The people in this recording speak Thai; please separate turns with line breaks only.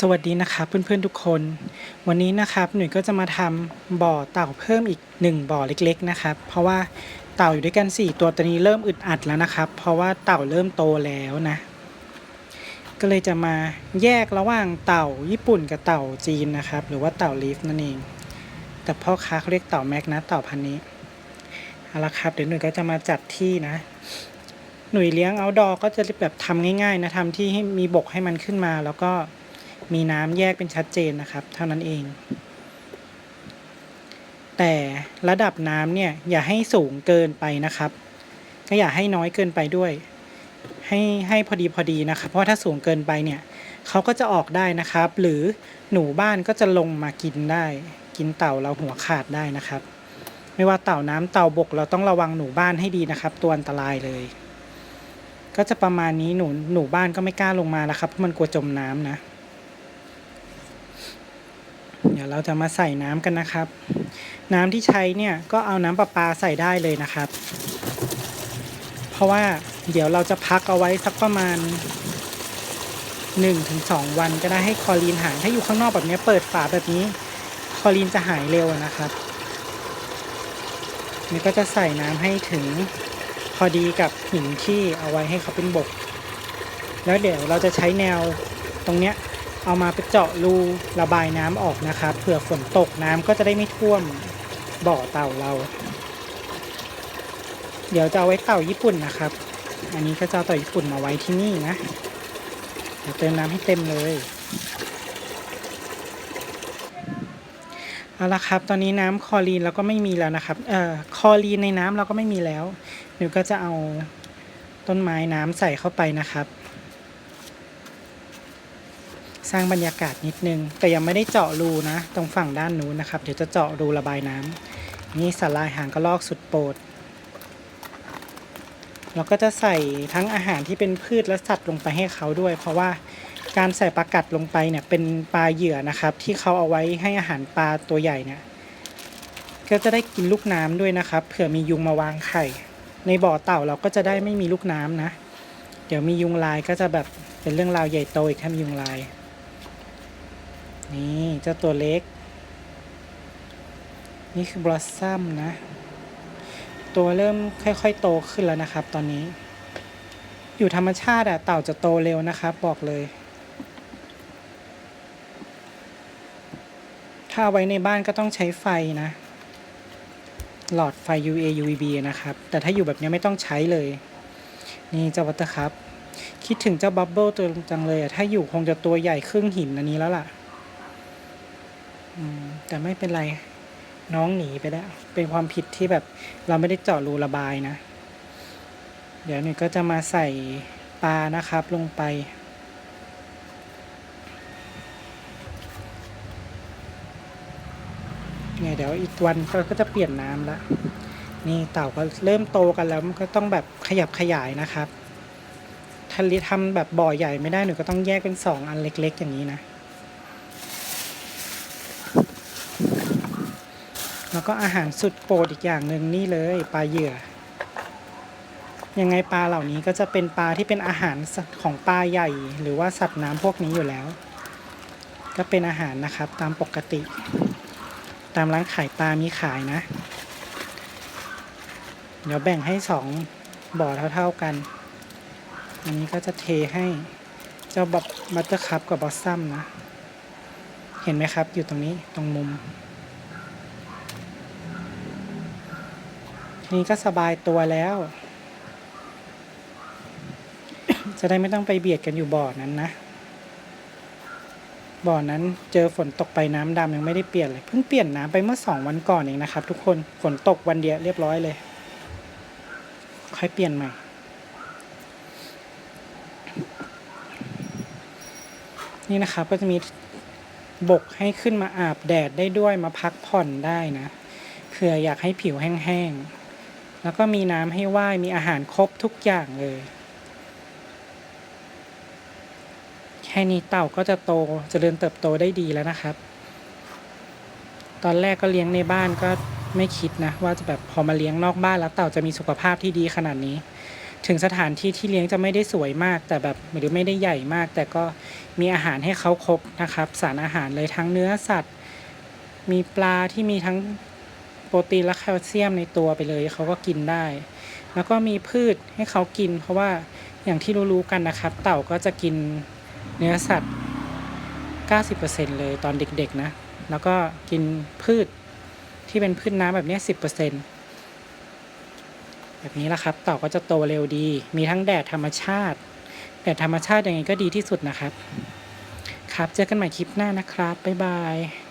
สวัสดีนะครับเพื่อนๆทุกคน วันนี้นะครับหนุ่ยก็จะมาทำบ่อเต่าเพิ่มอีก 1 บ่อเล็กๆนะครับ เพราะว่าเต่าอยู่ด้วยกัน 4 ตัวตอนนี้เริ่มอึดอัดแล้วนะครับ เพราะว่าเต่าเริ่มโตแล้วนะ ก็เลยจะมาแยกระหว่างเต่าญี่ปุ่นกับเต่าจีนนะครับ หรือว่าเต่าลีฟนั่นเอง แต่พ่อค้าเขาเรียกเต่าแม็กนะเต่าพันนี้เอาละครับเดี๋ยวหนุ่ยก็จะมาจัดที่นะหนุ่ยเลี้ยงเอาดอก็จะแบบทำง่ายๆนะทำที่ให้มีบกให้มันขึ้นมาแล้วก็ มีน้ำแยกเป็นชัดเจนนะครับ เท่านั้นเอง แต่ระดับน้ำเนี่ยอย่าให้สูงเกินไปนะครับ ก็อย่าให้น้อยเกินไปด้วย ให้ให้พอดีพอดีนะครับ เพราะถ้าสูงเกินไปเนี่ยเขาก็จะออกได้นะครับ หรือหนูบ้านก็จะลงมากินได้ กินเต่าเราหัวขาดได้นะครับ ไม่ว่าเต่าน้ำเต่าบกเราต้องระวังหนูบ้านให้ดีนะครับ ตัวอันตรายเลย ก็จะประมาณนี้หนูหนูบ้านก็ไม่กล้าลงมาแล้วครับเพราะมันกลัวจมน้ำนะ เดี๋ยวเราจะมาใส่น้ำกันนะครับ น้ำที่ใช้เนี่ยก็เอาน้ำประปาใส่ได้เลยนะครับ เพราะว่าเดี๋ยวเราจะพักเอาไว้สักประมาณ 1-2 วันก็ได้ให้คอรีนหาย ถ้าอยู่ข้างนอกแบบนี้เปิดฝาแบบนี้ คอรีนจะหายเร็วนะครับนี่ก็จะใส่น้ำให้ถึงพอดีกับหินที่เอาไว้ให้เขาเป็นบก แล้วเดี๋ยวเราจะใช้แนวตรงเนี้ย เอามาไปเจาะรูระบายน้ำออกนะครับเผื่อฝนตกน้ำก็จะได้ไม่ท่วมบ่อเต่าเรา เดี๋ยวจะเอาไว้เต่าญี่ปุ่นนะครับ อันนี้ก็จะเอาเต่าญี่ปุ่นมาไว้ที่นี่นะเดี๋ยวเติมน้ำให้เต็มเลยเอาละครับ ตอนนี้น้ำคลอรีนเราก็ไม่มีแล้วนะครับ เอ่อคลอรีนในน้ำเราก็ไม่มีแล้วเดี๋ยวก็จะเอาต้นไม้น้ำใส่เข้าไปนะครับ สร้างบรรยากาศนิดนึง แต่ยังไม่ได้เจาะรูนะ ตรงฝั่งด้านนู้นนะครับ เดี๋ยวจะเจาะรูระบายน้ำนี่สาลายหางกระลอกสุดโปรดเราก็จะใส่ทั้งอาหารที่เป็นพืชและสัตว์ลงไปให้เขาด้วย เพราะว่าการใส่ปลากัดลงไปเนี่ยเป็นปลาเหยื่อนะครับ ที่เขาเอาไว้ให้อาหารปลาตัวใหญ่เนี่ยก็จะได้กินลูกน้ำด้วยนะครับเผื่อมียุงมาวางไข่ ในบ่อเต่าเราก็จะได้ไม่มีลูกน้ำนะ เดี๋ยวมียุงลายก็จะแบบเป็นเรื่องราวใหญ่โตอีกถ้ามียุงลาย นี่เจ้าตัวเล็ก นี่คือบลอสซัมนะ ตัวเริ่มค่อยๆโตขึ้นแล้วนะครับ ตอนนี้ อยู่ธรรมชาติอะเต่าจะโตเร็วนะครับ บอกเลย ถ้าไว้ในบ้านก็ต้องใช้ไฟนะ หลอดไฟ UA UVB นะครับ แต่ถ้าอยู่แบบนี้ไม่ต้องใช้เลย นี่เจ้าวัตเตอร์ครับคิดถึงเจ้าบับเบิลตัวจังเลยอะถ้าอยู่คงจะตัวใหญ่ครึ่งหินอันนี้แล้วล่ะ แต่ไม่เป็นไรน้องหนีไปแล้ว เป็นความผิดที่แบบเราไม่ได้เจาะรูระบายนะ เดี๋ยวนี่ก็จะมาใส่ปลานะครับลงไป เนี่ยเดี๋ยวอีกวันก็ก็จะเปลี่ยนน้ำละ นี่เต่าก็เริ่มโตกันแล้วมันก็ต้องแบบขยับขยายนะครับถ้าลิทำแบบบ่อใหญ่ไม่ได้หนูก็ต้องแยกเป็นสองอันเล็ก ๆ อย่างนี้นะ แล้วก็อาหารสุดโปรดอีกอย่างหนึ่งนี่เลยปลาเหยื่อ ยังไงปลาเหล่านี้ก็จะเป็นปลาที่เป็นอาหารของปลาใหญ่ หรือว่าสัตว์น้ำพวกนี้อยู่แล้ว ก็เป็นอาหารนะครับตามปกติ ตามร้านขายปลามีขายนะ เดี๋ยวแบ่งให้สองบ่อเท่าๆกัน อันนี้ก็จะเทให้เจ้าบับบัตเตอร์คัพกับบอสซัมนะ เห็นไหมครับอยู่ตรงนี้ตรงมุม นี่ก็สบายตัวแล้ว จะได้ไม่ต้องไปเบียดกันอยู่บ่อนั้นนะ บ่อนั้นเจอฝนตกไปน้ำดำยังไม่ได้เปลี่ยนเลย เพิ่งเปลี่ยนน้ำไปเมื่อสองวันก่อนเองนะครับ ทุกคน ฝนตกวันเดียวเรียบร้อยเลย ค่อยเปลี่ยนใหม่นี่นะครับก็จะมีบกให้ขึ้นมาอาบแดดได้ด้วยมาพักผ่อนได้นะเผื่ออยากให้ผิวแห้งๆ แล้วก็มีน้ำให้ว่ายมีอาหารครบทุกอย่างเลย แค่นี้เต่าก็จะโตจเจริญเติบโตได้ดีแล้วนะครับ ตอนแรกก็เลี้ยงในบ้านก็ไม่คิดนะ ว่าจะแบบพอมาเลี้ยงนอกบ้านแล้วเต่าจะมีสุขภาพที่ดีขนาดนี้ ถึงสถานที่ที่เลี้ยงจะไม่ได้สวยมาก แต่แบบหรือไม่ได้ใหญ่มาก แต่ก็มีอาหารให้เขาครบนะครับ สารอาหารเลยทั้งเนื้อสัตว์ มีปลาที่มีทั้ง โปรตีนและแคลเซียมในตัวไปเลยเขาก็กินได้ แล้วก็มีพืชให้เขากิน เพราะว่าอย่างที่รู้ๆกันนะครับ เต่าก็จะกินเนื้อสัตว์ 90%เลยตอนเด็กๆนะ แล้วก็กินพืชที่เป็นพืชน้ำแบบนี้สิบเปอร์เซ็นแบบนี้ละครับ เต่าก็จะโตเร็วดี มีทั้งแดดธรรมชาติ แดดธรรมชาติยังไงก็ดีที่สุดนะครับ ครับ เจอกันใหม่คลิปหน้านะครับ บ๊ายบาย